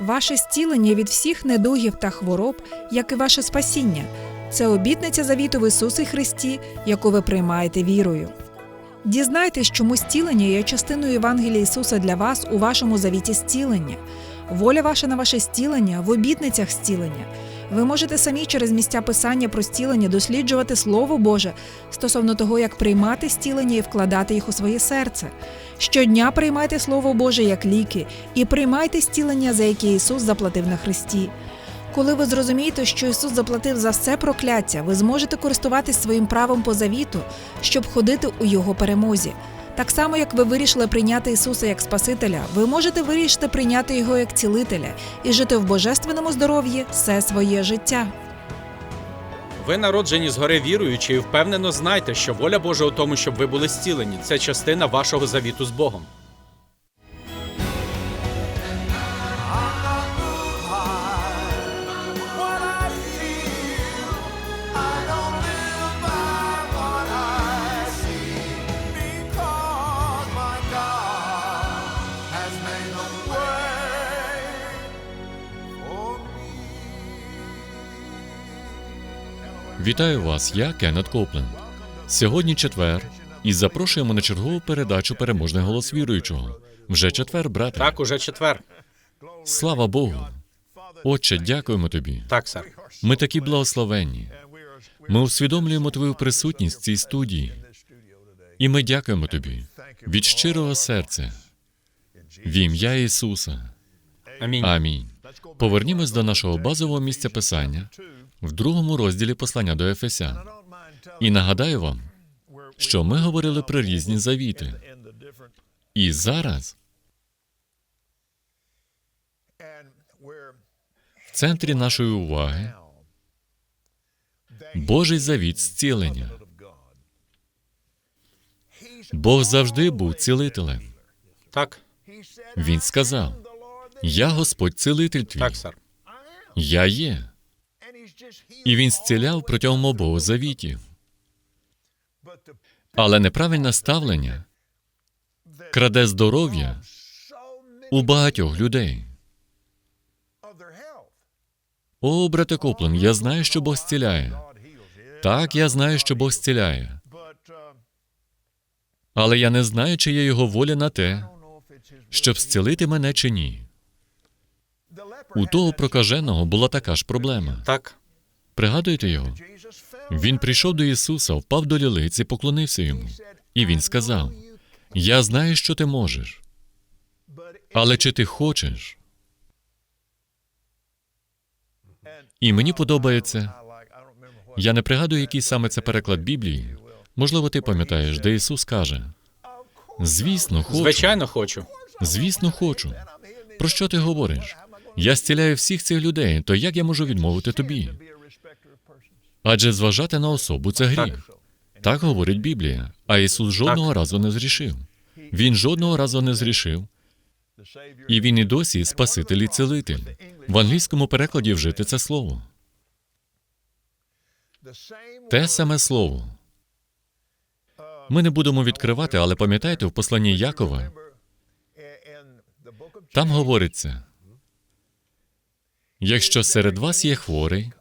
Ваше зцілення від всіх недугів та хвороб, як і ваше спасіння. Це обітниця завіту в Ісусі Христі, яку ви приймаєте вірою. Дізнайтесь, чому зцілення є частиною Євангелія Ісуса для вас у вашому завіті зцілення. Воля ваша на ваше зцілення в обітницях зцілення. Ви можете самі через місця писання про зцілення досліджувати Слово Боже стосовно того, як приймати зцілення і вкладати їх у своє серце. Щодня приймайте Слово Боже як ліки і приймайте зцілення, за яке Ісус заплатив на Христі. Коли ви зрозумієте, що Ісус заплатив за все прокляття, ви зможете користуватись своїм правом по завіту, щоб ходити у Його перемозі. Так само, як ви вирішили прийняти Ісуса як Спасителя, ви можете вирішити прийняти Його як цілителя і жити в божественному здоров'ї все своє життя. Ви народжені згори віруючи і впевнено знайте, що воля Божа у тому, щоб ви були зцілені. Це частина вашого завіту з Богом. Вітаю вас, я Кеннет Копленд. Сьогодні четвер, і запрошуємо на чергову передачу Переможний голос віруючого. Вже четвер, брате. Так, уже четвер. Слава Богу. Отче, дякуємо тобі. Так, сер. Ми такі благословенні. Ми усвідомлюємо твою присутність в цій студії. І ми дякуємо тобі від щирого серця. В ім'я Ісуса. Амінь. Амінь. Повернімось до нашого базового місця писання в другому розділі послання до Ефесян. І нагадаю вам, що ми говорили про різні завіти. І зараз в центрі нашої уваги Божий завіт зцілення. Бог завжди був цілителем. Так, Він сказав: Я Господь цілитель твій. так, сер. Я є. І він зціляв протягом обох завітів. Але неправильне ставлення краде здоров'я у багатьох людей. О, брате Коплен, я знаю, що Бог зціляє. Так, я знаю, що Бог зціляє. Але я не знаю, чи є його воля на те, щоб зцілити мене чи ні. У того прокаженого була така ж проблема. Так, Пригадуєте його? Він прийшов до Ісуса, впав до лілиць і поклонився йому. І він сказав: Я знаю, що ти можеш, але чи ти хочеш? І мені подобається. Я не пригадую, який саме це переклад Біблії. Можливо, ти пам'ятаєш, де Ісус каже: Звісно, хочу. звичайно, хочу. Звісно, хочу. Про що ти говориш? Я зціляю всіх цих людей, то як я можу відмовити тобі? Адже зважати на особу це гріх. Так говорить Біблія. А Ісус жодного разу не зрішив. Він жодного разу не зрішив. І він і досі Спаситель і цілитель. В англійському перекладі вжити це слово. Те саме слово. Ми не будемо відкривати, але пам'ятаєте, в посланні Якова там говориться: якщо серед вас є хворий,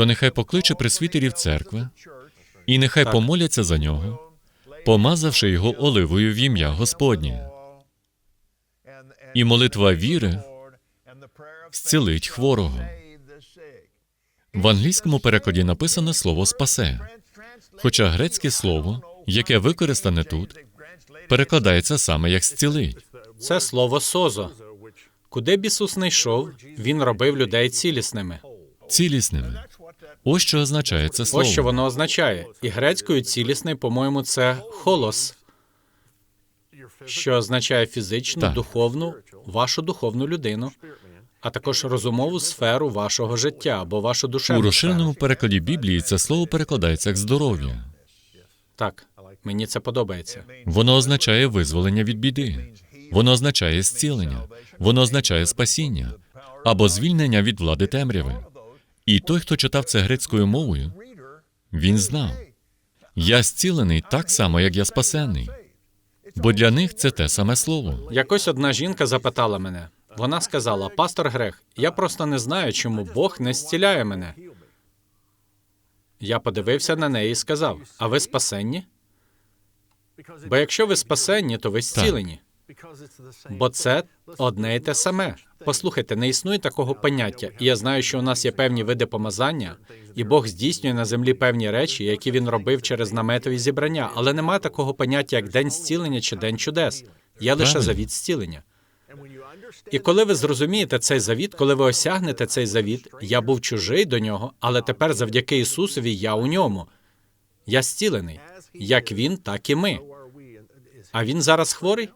то нехай покличе пресвітерів церкви, і нехай Так. помоляться за нього, помазавши його оливою в ім'я Господнє. І молитва віри зцілить хворого. В англійському перекладі написано слово спасе, хоча грецьке слово, яке використане тут, перекладається саме як зцілить. Це слово созо. Куди б Ісус не йшов, він робив людей цілісними. цілісними. Ось що означає це слово. Ось що воно означає. І грецькою цілісний, по-моєму, це холос, що означає фізичну, Так. духовну, вашу духовну людину, а також розумову сферу вашого життя або вашу У душевну розширеному перекладі Біблії це слово перекладається як здоров'я. Так, мені це подобається. Воно означає визволення від біди. Воно означає зцілення. Воно означає спасіння або звільнення від влади темряви. І той, хто читав це грецькою мовою, він знав. Я зцілений так само, як я спасений. Бо для них це те саме слово. Якось одна жінка запитала мене: Вона сказала: Пастор Грех, я просто не знаю, чому Бог не зціляє мене. Я подивився на неї і сказав: А ви спасенні? Бо якщо ви спасенні, то ви зцілені. Бо це одне і те саме. Послухайте, не існує такого поняття, і я знаю, що у нас є певні види помазання, і Бог здійснює на землі певні речі, які він робив через наметові зібрання, але немає такого поняття, як день зцілення чи день чудес. Є лише завіт зцілення. І коли ви зрозумієте цей завіт, коли ви осягнете цей завіт, я був чужий до нього, але тепер завдяки Ісусові я у ньому. Я зцілений. Як він, так і ми. А він зараз хворий?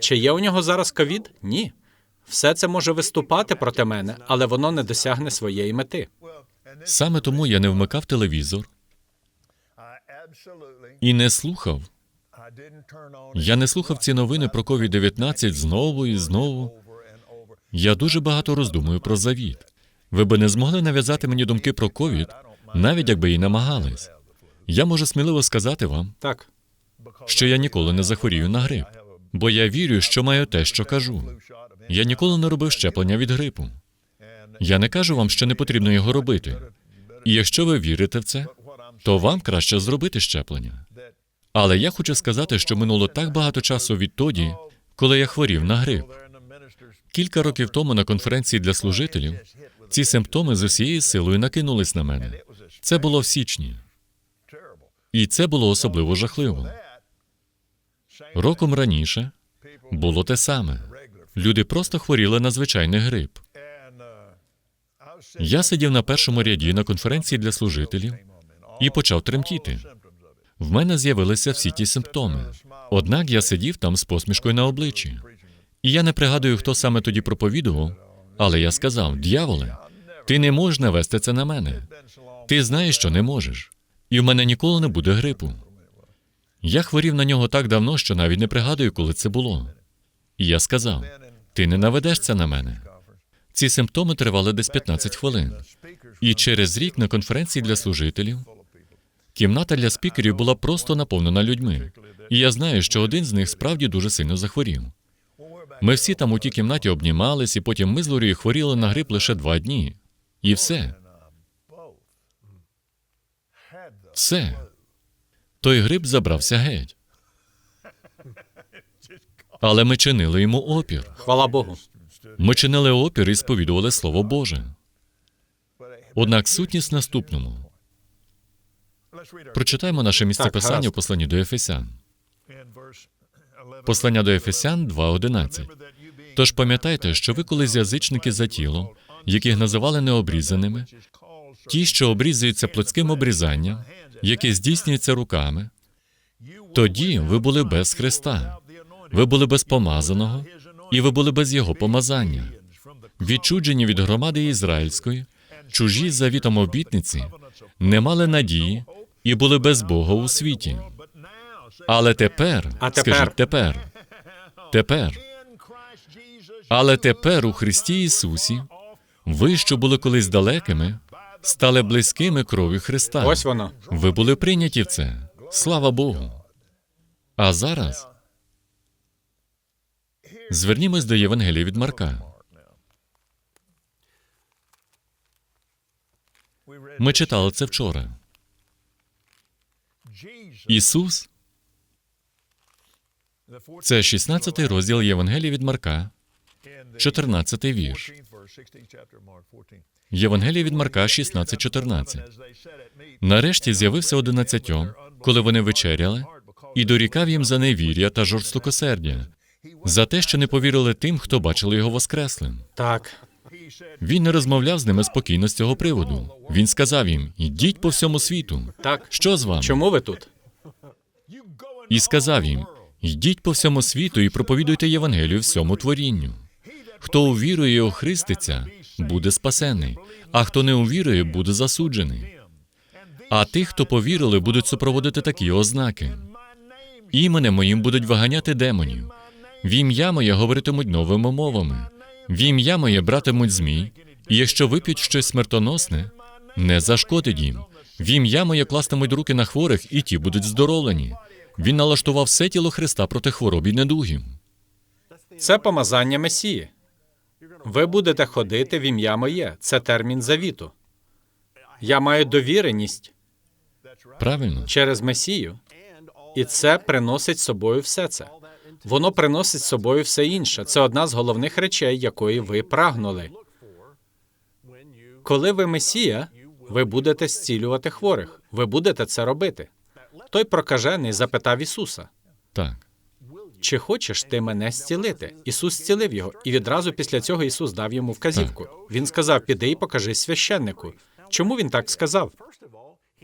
Чи є у нього зараз ковід? Ні. Все це може виступати проти мене, але воно не досягне своєї мети. Саме тому я не вмикав телевізор і не слухав. Я не слухав ці новини про COVID-19 знову і знову. Я дуже багато роздумую про завіт. Ви би не змогли нав'язати мені думки про ковід, навіть якби і намагались. Я можу сміливо сказати вам, Так, що я ніколи не захворію на грип, бо я вірю, що маю те, що кажу. Я ніколи не робив щеплення від грипу. Я не кажу вам, що не потрібно його робити. І якщо ви вірите в це, то вам краще зробити щеплення. Але я хочу сказати, що минуло так багато часу відтоді, коли я хворів на грип. Кілька років тому на конференції для служителів ці симптоми з усією силою накинулись на мене. Це було в січні, і це було особливо жахливо. Роком раніше було те саме. Люди просто хворіли на звичайний грип. Я сидів на першому ряді на конференції для служителів і почав тремтіти. В мене з'явилися всі ті симптоми. Однак я сидів там з посмішкою на обличчі. І я не пригадую, хто саме тоді проповідував, але я сказав: дьяволе, ти не можеш навести це на мене. Ти знаєш, що не можеш. І в мене ніколи не буде грипу. Я хворів на нього так давно, що навіть не пригадую, коли це було. І я сказав: ти не наведеш це на мене. Ці симптоми тривали десь 15 хвилин. І через рік на конференції для служителів кімната для спікерів була просто наповнена людьми. І я знаю, що один з них справді дуже сильно захворів. Ми всі там у тій кімнаті обнімались, і потім ми з Лорією хворіли на грип лише два дні. І все. Все. Той грип забрався геть. Але ми чинили йому опір. хвала Богу. Ми чинили опір і сповідували Слово Боже. Однак сутність в наступному. Прочитаємо наше місце писання у посланні до Ефесян. Послання до Ефесян 2.11. Тож пам'ятайте, що ви колись язичники за тілом, яких називали необрізаними, ті, що обрізуються плотським обрізанням, яке здійснюється руками, тоді ви були без Христа, ви були без помазаного, і ви були без Його помазання, відчуджені від громади ізраїльської, чужі завітом обітниці, не мали надії і були без Бога у світі. Але тепер, А тепер? скажіть тепер, тепер. Але тепер у Христі Ісусі ви, що були колись далекими, стали близькими кров'ю Христа. Ось воно. Ви були прийняті в це. Слава Богу. А зараз звернімось до Євангелія від Марка. Ми читали це вчора. Ісус це 16 розділ Євангелія від Марка, 14 вірш. Євангелія від Марка 16.14. Нарешті з'явився одинадцятьом, коли вони вечеряли, і дорікав їм за невір'я та жорстокосердя, за те, що не повірили тим, хто бачили його воскреслим. Так, Він не розмовляв з ними спокійно з цього приводу. Він сказав їм: Ідіть по всьому світу. так. Що з вами? Чому ви тут? І сказав їм: Йдіть по всьому світу і проповідуйте Євангелію всьому творінню. Хто увірує і охриститься, буде спасений, а хто не увірує, буде засуджений. А тих, хто повірили, будуть супроводити такі ознаки. Іменем моїм будуть виганяти демонів. В ім'я моє говоритимуть новими мовами. В ім'я моє братимуть змій, і якщо вип'ють щось смертоносне, не зашкодить їм. В ім'я моє кластимуть руки на хворих, і ті будуть здоровлені. Він налаштував все тіло Христа проти хвороб і недугів. Це помазання Месії. Ви будете ходити в ім'я моє. Це термін завіту. Я маю довіреність Правильно? через Месію, і це приносить собою все це. Воно приносить з собою все інше. Це одна з головних речей, якої ви прагнули. Коли ви Месія, ви будете зцілювати хворих. Ви будете це робити. Той прокажений запитав Ісуса: Так. Чи хочеш ти мене зцілити? Ісус зцілив його, і відразу після цього Ісус дав йому вказівку. Він сказав: Піди і покажись священнику. Чому він так сказав?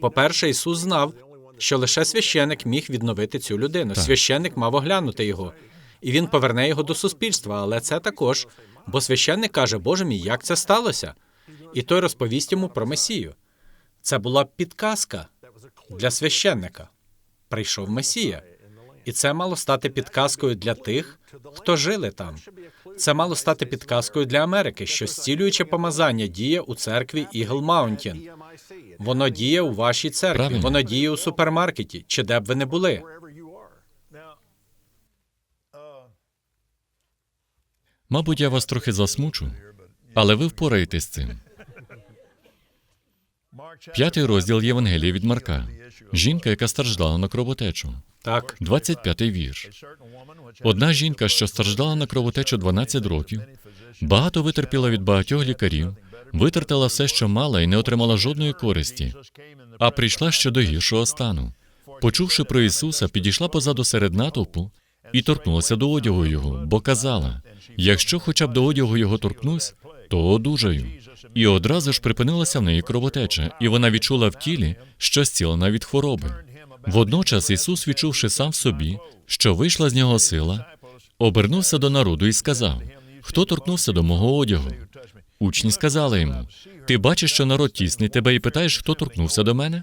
По-перше, Ісус знав, що лише священник міг відновити цю людину. Так. Священник мав оглянути його, і він поверне його до суспільства. Але це також, бо священник каже: Боже мій, як це сталося? І той розповість йому про Месію. Це була підказка для священника. Прийшов Месія. І це мало стати підказкою для тих, хто жили там. Це мало стати підказкою для Америки, що зцілююче помазання діє у церкві Eagle Mountain. Воно діє у вашій церкві, Правильно. воно діє у супермаркеті, чи де б ви не були. Мабуть, я вас трохи засмучу, але ви впораєтесь з цим. П'ятий розділ Євангелія від Марка. Жінка, яка страждала на кровотечу. Так, 25-й вірш. Одна жінка, що страждала на кровотечу 12 років, багато витерпіла від багатьох лікарів, витратила все, що мала, і не отримала жодної користі, а прийшла ще до гіршого стану. Почувши про Ісуса, підійшла позаду серед натовпу і торкнулася до одягу його, бо казала: якщо хоча б до одягу його торкнусь, то одужаю. І одразу ж припинилася в неї кровотеча, і вона відчула в тілі, що зцілена від хвороби. Водночас Ісус, відчувши сам в собі, що вийшла з нього сила, обернувся до народу і сказав: Хто торкнувся до мого одягу? Учні сказали йому: Ти бачиш, що народ тісний тебе і питаєш, хто торкнувся до мене?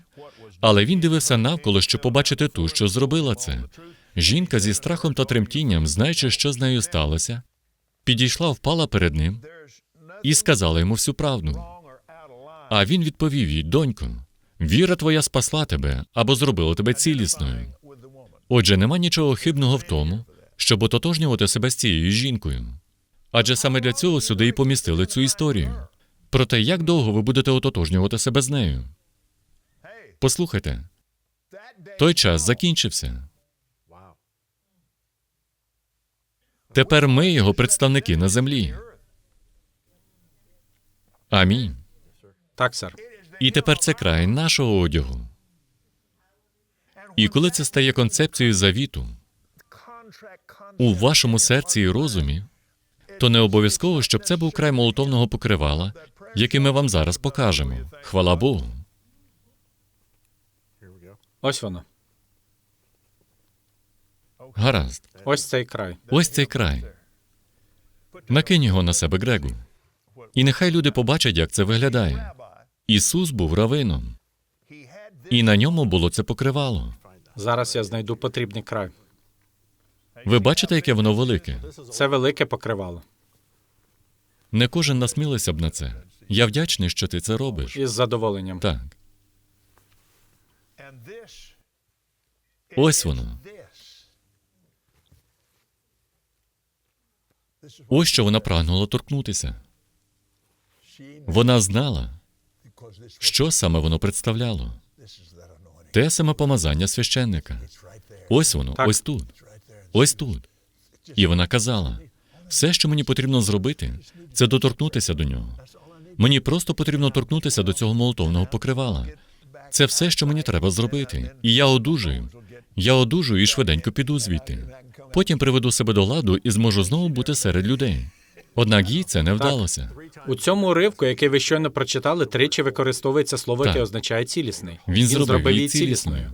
Але він дивився навколо, щоб побачити ту, що зробила це. Жінка зі страхом та тремтінням, знаючи, що з нею сталося, підійшла, впала перед ним і сказала йому всю правду. А він відповів їй: Донько, віра твоя спасла тебе або зробила тебе цілісною. Отже, нема нічого хибного в тому, щоб ототожнювати себе з цією жінкою. Адже саме для цього сюди і помістили цю історію. Про те, як довго ви будете ототожнювати себе з нею. Послухайте, той час закінчився. Тепер ми його представники на землі. Амінь. так, сер. І тепер це край нашого одягу. І коли це стає концепцією завіту у вашому серці і розумі, то не обов'язково, щоб це був край молотовного покривала, який ми вам зараз покажемо. Хвала Богу. Ось воно. Гаразд. Ось цей край. Ось цей край. Накинь його на себе, Грегу. І нехай люди побачать, як це виглядає. Ісус був равином, і на ньому було це покривало. Зараз я знайду потрібний край. Ви бачите, яке воно велике? Це велике покривало. Не кожен насмілився б на це. Я вдячний, що ти це робиш. Із задоволенням. Так, ось воно. Ось що вона прагнула торкнутися. Вона знала, що саме воно представляло. Те саме помазання священника. Ось воно, Так. ось тут. Ось тут. І вона казала: все, що мені потрібно зробити, це доторкнутися до нього. Мені просто потрібно торкнутися до цього молотовного покривала. Це все, що мені треба зробити. І я одужую. Я одужую і швиденько піду звідти. Потім приведу себе до ладу і зможу знову бути серед людей. Однак їй це не вдалося. У цьому уривку, який ви щойно прочитали, тричі використовується слово, Так. яке означає цілісний. Він зробив її цілісною.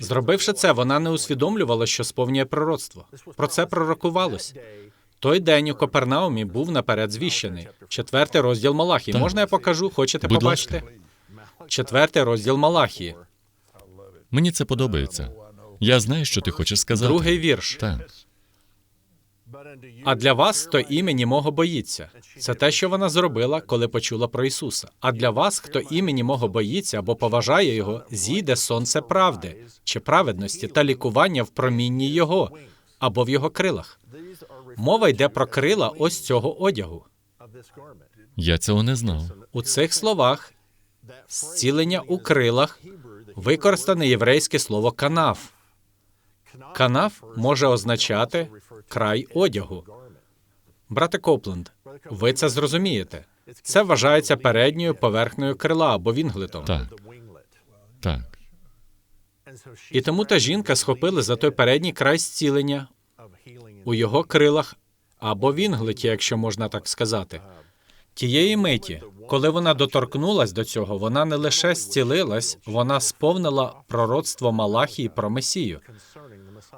Зробивши це, вона не усвідомлювала, що сповнює пророцтво. Про це пророкувалось. Той день у Копернаумі був наперед звіщений. Четвертий розділ Малахії. Так. Можна я покажу? Хочете Будь побачити? Четвертий розділ Малахії. Мені це подобається. Я знаю, що ти хочеш сказати. Другий вірш. Так. А для вас хто імені мого боїться. Це те, що вона зробила, коли почула про Ісуса. А для вас, хто імені мого боїться або поважає його, зійде сонце правди чи праведності та лікування в промінні Його або в його крилах. Мова йде про крила ось цього одягу. Я цього не знав. У цих словах зцілення у крилах використане єврейське слово канаф. Канаф може означати край одягу. Брате Копленд, ви це зрозумієте. Це вважається передньою поверхнею крила або вінглетом. Так, так. І тому та жінка схопила за той передній край зцілення у його крилах або вінглеті, якщо можна так сказати. Тієї миті, коли вона доторкнулась до цього, вона не лише зцілилась, вона сповнила пророцтво Малахії про Месію.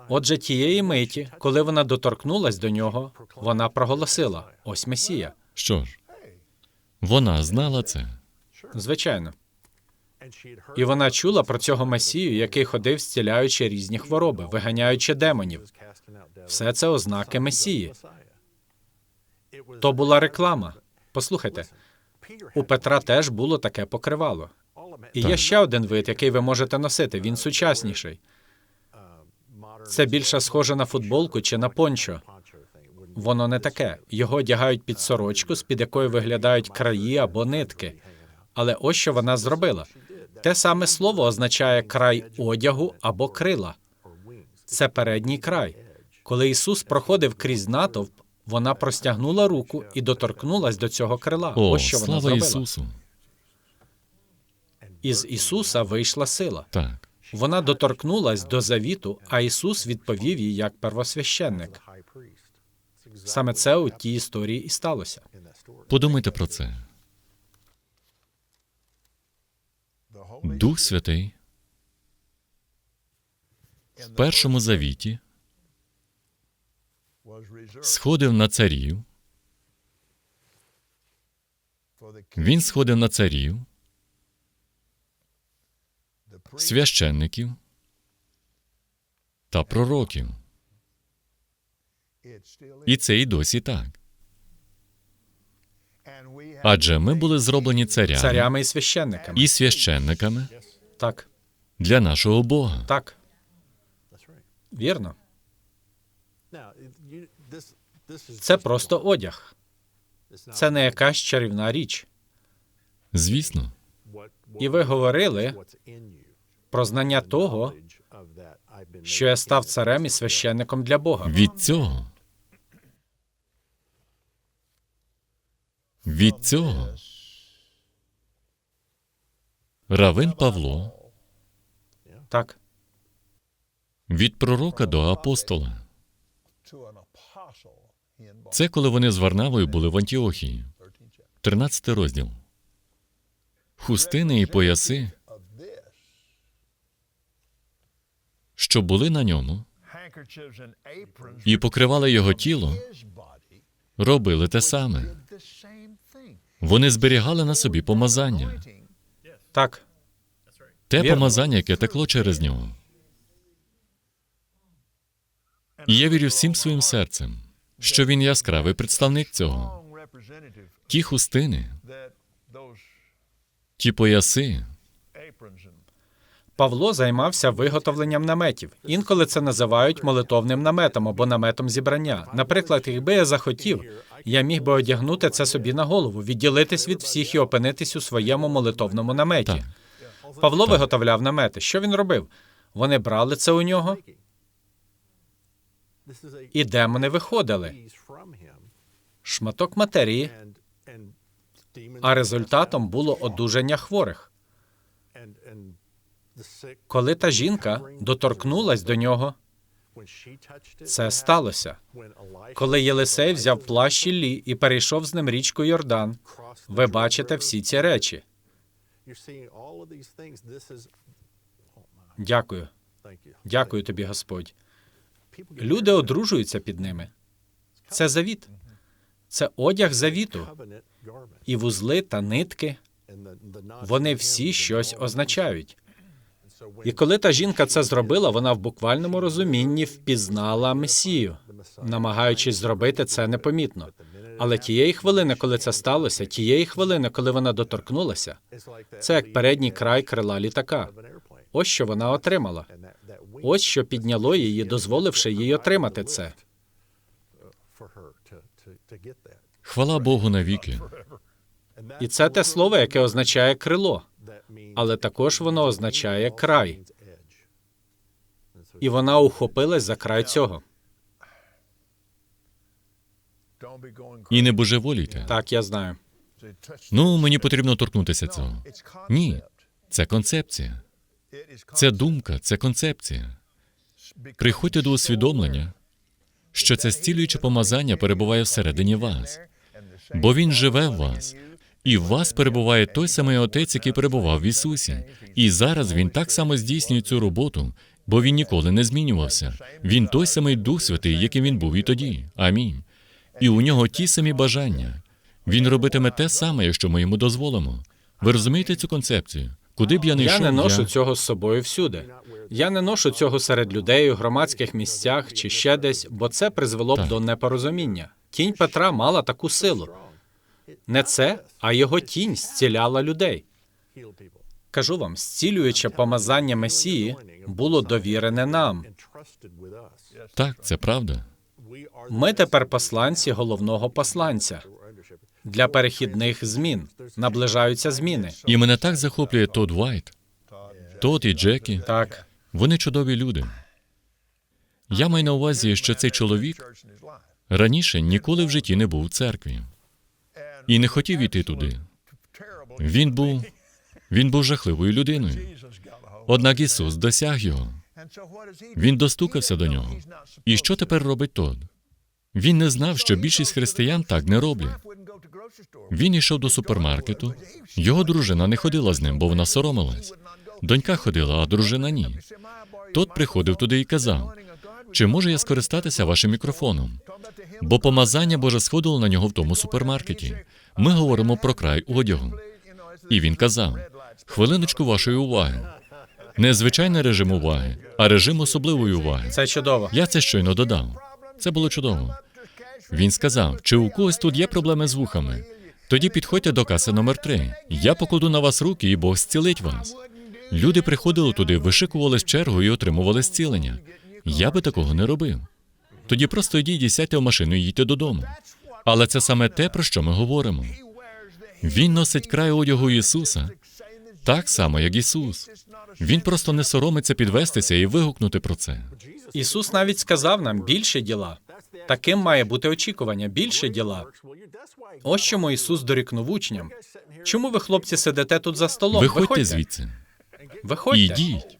Отже, тієї миті, коли вона доторкнулась до нього, вона проголосила: ось Месія. Що ж, вона знала це. Звичайно. І вона чула про цього Месію, який ходив, зціляючи різні хвороби, виганяючи демонів. Все це ознаки Месії. То була реклама. Послухайте, у Петра теж було таке покривало. І є ще один вид, який ви можете носити. Він сучасніший. Це більше схоже на футболку чи на пончо. Воно не таке. Його одягають під сорочку, з під якої виглядають краї або нитки. Але ось що вона зробила. Те саме слово означає край одягу або крила. Це передній край. Коли Ісус проходив крізь натовп, вона простягнула руку і доторкнулась до цього крила. О, ось що вона зробила. Ісусу. Із Ісуса вийшла сила. Так. Вона доторкнулась до завіту, а Ісус відповів їй як первосвященник. Саме це у тій історії і сталося. Подумайте про це. Дух Святий в першому завіті сходив на царів. Він сходив на царів, священників та пророків. І це і досі так. Адже ми були зроблені царями Царями і священниками. і священниками Так, для нашого Бога. так, вірно. Це просто одяг. Це не якась чарівна річ. Звісно, І ви говорили про знання того, що я став царем і священником для Бога. від цього. Від цього. Равин Павло Так, від пророка до апостола. Це коли вони з Варнавою були в Антіохії. 13 розділ. Хустини і пояси, що були на ньому, і покривали його тіло, робили те саме. Вони зберігали на собі помазання, так, те Вірно. помазання, яке текло через нього. І я вірю всім своїм серцем, що він яскравий представник цього. Ті хустини, ті пояси, Павло займався виготовленням наметів. Інколи це називають молитовним наметом або наметом зібрання. Наприклад, якби я захотів, я міг би одягнути це собі на голову, відділитись від всіх і опинитись у своєму молитовному наметі. Так. Павло виготовляв намети. Що він робив? Вони брали це у нього, і демони виходили. Шматок матерії, а результатом було одужання хворих. Коли та жінка доторкнулась до нього, це сталося. Коли Єлисей взяв плащ Іллі і перейшов з ним річку Йордан, ви бачите всі ці речі. Дякую. Дякую тобі, Господь. Люди одружуються під ними. Це завіт. Це одяг завіту. І вузли та нитки вони всі щось означають. І коли та жінка це зробила, вона в буквальному розумінні впізнала Месію, намагаючись зробити це непомітно. Але тієї хвилини, коли це сталося, тієї хвилини, коли вона доторкнулася, це як передній край крила літака. Ось що вона отримала. Ось що підняло її, дозволивши їй отримати це. Хвала Богу навіки. І це те слово, яке означає крило, але також воно означає край. І вона ухопилась за край цього. І не божеволійте. Так, я знаю. Ну, мені потрібно торкнутися цього. Ні, це концепція. Це думка, це концепція. Приходьте до усвідомлення, що це зцілююче помазання перебуває всередині вас, бо він живе в вас, і в вас перебуває той самий Отець, який перебував в Ісусі. І зараз він так само здійснює цю роботу, бо він ніколи не змінювався. Він той самий Дух Святий, яким він був і тоді. Амінь. І у нього ті самі бажання. Він робитиме те саме, якщо ми йому дозволимо. Ви розумієте цю концепцію? Куди б я не Я не ношу цього з собою всюди. Я не ношу цього серед людей у громадських місцях чи ще десь, бо це призвело б Так. до непорозуміння. Тінь Петра мала таку силу. Не це, а його тінь зціляла людей. Кажу вам, зцілююче помазання Месії було довірене нам. Так, це правда. Ми тепер посланці головного посланця для перехідних змін. Наближаються зміни. І мене так захоплює Тодд Вайт. Тодд і Джекі. Так, Вони чудові люди. Я маю на увазі, що цей чоловік раніше ніколи в житті не був у церкві і не хотів іти туди. Він був він був жахливою людиною. Однак Ісус досяг його. Він достукався до нього. І що тепер робить Тодд? Він не знав, що більшість християн так не роблять. Він йшов до супермаркету. Його дружина не ходила з ним, бо вона соромилась. Донька ходила, а дружина ні. Тот приходив туди і казав: чи можу я скористатися вашим мікрофоном? Бо помазання Боже сходило на нього в тому супермаркеті. Ми говоримо про край одягу. І він казав: хвилиночку вашої уваги. Не звичайний режим уваги, а режим особливої уваги. це чудово. Я це щойно додав. Це було чудово. Він сказав: чи у когось тут є проблеми з вухами? Тоді підходьте до каси номер три. Я покладу на вас руки, і Бог зцілить вас. Люди приходили туди, вишикувались в чергу і отримували зцілення. Я би такого не робив. Тоді просто йдіть і сядьте в машину і їдьте додому. Але це саме те, про що ми говоримо. Він носить край одягу Ісуса так само, як Ісус. Він просто не соромиться підвестися і вигукнути про це. Ісус навіть сказав нам більше діла. Таким має бути очікування, більше діла. Ось чому Ісус дорікнув учням. Чому ви, хлопці, сидите тут за столом? Виходьте звідси Виходьте. і йдіть.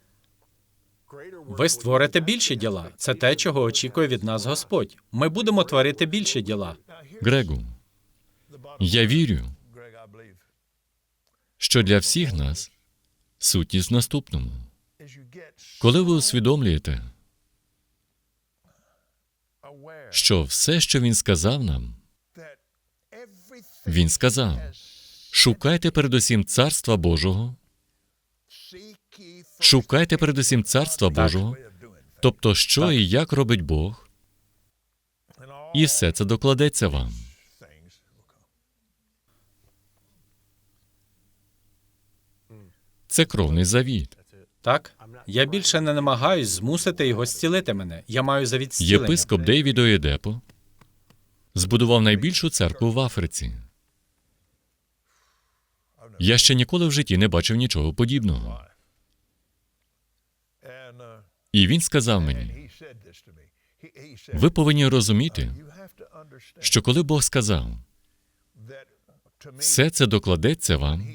Ви створите більше діла. Це те, чого очікує від нас Господь. Ми будемо творити більше діла. Грегу, я вірю, що для всіх нас сутність в наступному. Коли ви усвідомлюєте, що все, що він сказав нам, він сказав: шукайте передусім царства Божого, шукайте передусім царства Божого, тобто що і як робить Бог, і все це докладеться вам. Це кровний завіт. Так? Я більше не намагаюсь змусити його зцілити мене. Я маю завіт зцілення. Єпископ Дейвід Оєдепо збудував найбільшу церкву в Африці. Я ще ніколи в житті не бачив нічого подібного. І він сказав мені: ви повинні розуміти, що коли Бог сказав, все це докладеться вам,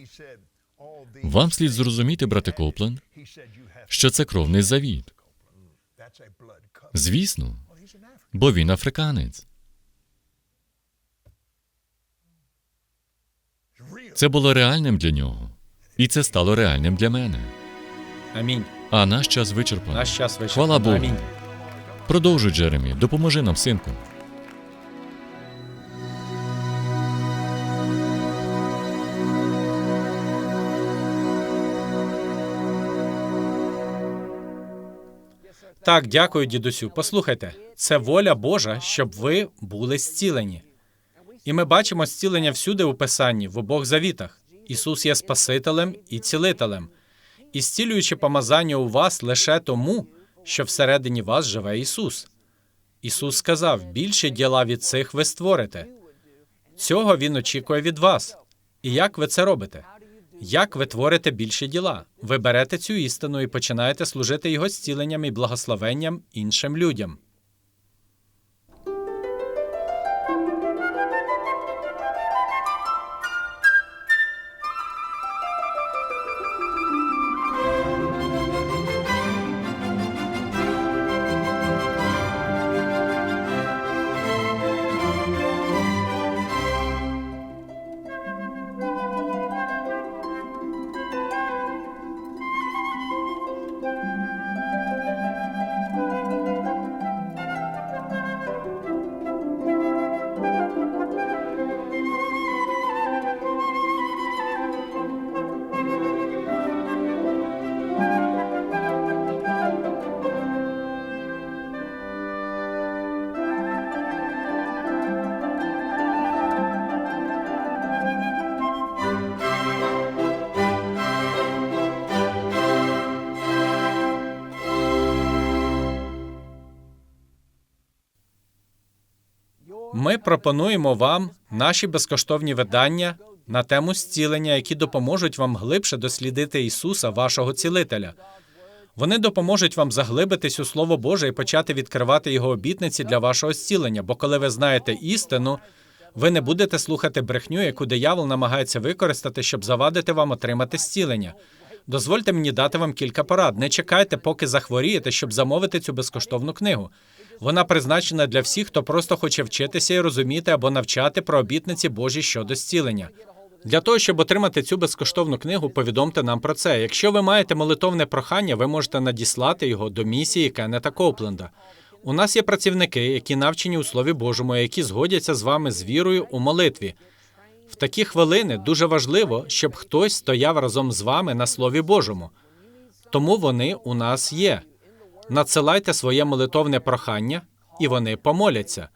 вам слід зрозуміти, брате Копленд, що це кровний завіт. Звісно, бо він африканець. Це було реальним для нього, і це стало реальним для мене. Амінь. А наш час вичерпаний. Наш час вичерпаний. Хвала Богу. Амінь. Продовжуй, Джеремі, допоможи нам, синку. Так, дякую, дідусю. Послухайте, це воля Божа, щоб ви були зцілені. І ми бачимо зцілення всюди у Писанні, в обох завітах. Ісус є Спасителем і цілителем. І зцілюючи помазання у вас лише тому, що всередині вас живе Ісус. Ісус сказав: більше діла від цих ви створите. Цього Він очікує від вас. І як ви це робите? Як ви творите більше діла? Ви берете цю істину і починаєте служити його зціленням і благословенням іншим людям. Ми пропонуємо вам наші безкоштовні видання на тему зцілення, які допоможуть вам глибше дослідити Ісуса, вашого цілителя. Вони допоможуть вам заглибитись у Слово Боже і почати відкривати його обітниці для вашого зцілення. Бо коли ви знаєте істину, ви не будете слухати брехню, яку диявол намагається використати, щоб завадити вам отримати зцілення. Дозвольте мені дати вам кілька порад. Не чекайте, поки захворієте, щоб замовити цю безкоштовну книгу. Вона призначена для всіх, хто просто хоче вчитися і розуміти або навчати про обітниці Божі щодо зцілення. Для того, щоб отримати цю безкоштовну книгу, повідомте нам про це. Якщо ви маєте молитовне прохання, ви можете надіслати його до місії Кеннета Копленда. У нас є працівники, які навчені у Слові Божому, які згодяться з вами з вірою у молитві. В такі хвилини дуже важливо, щоб хтось стояв разом з вами на Слові Божому. Тому вони у нас є. Надсилайте своє молитовне прохання, і вони помоляться.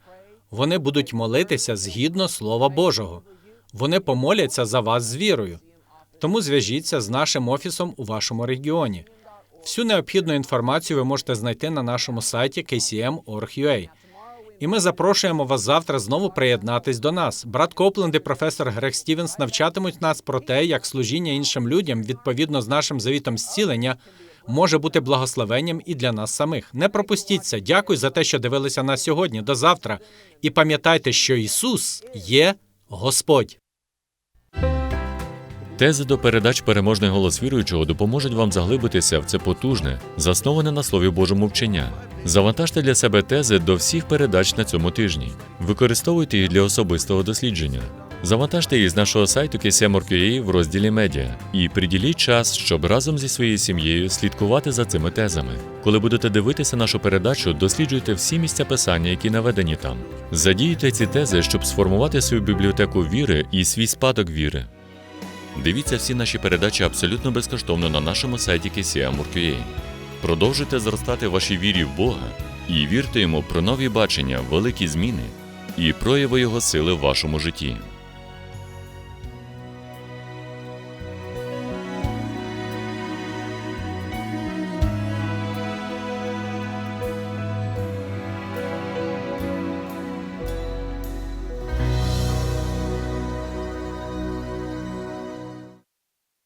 Вони будуть молитися згідно Слова Божого. Вони помоляться за вас з вірою. Тому зв'яжіться з нашим офісом у вашому регіоні. Всю необхідну інформацію ви можете знайти на нашому сайті kcm.org.ua. І ми запрошуємо вас завтра знову приєднатись до нас. Брат Копленд і професор Грег Стівенс навчатимуть нас про те, як служіння іншим людям відповідно з нашим завітом зцілення може бути благословенням і для нас самих. Не пропустіться. Дякую за те, що дивилися нас сьогодні. До завтра. І пам'ятайте, що Ісус є Господь. Тези до передач переможний голос віруючого допоможуть вам заглибитися в це потужне, засноване на Слові Божому вчення. Завантажте для себе тези до всіх передач на цьому тижні. Використовуйте їх для особистого дослідження. Завантажте їх з нашого сайту KSM.org.ua в розділі Медіа і приділіть час, щоб разом зі своєю сім'єю слідкувати за цими тезами. Коли будете дивитися нашу передачу, досліджуйте всі місця писання, які наведені там. Задіюйте ці тези, щоб сформувати свою бібліотеку віри і свій спадок віри. Дивіться всі наші передачі абсолютно безкоштовно на нашому сайті KCM.org.ua. Продовжуйте зростати вашій вірі в Бога і вірте йому про нові бачення, великі зміни і прояви Його сили в вашому житті.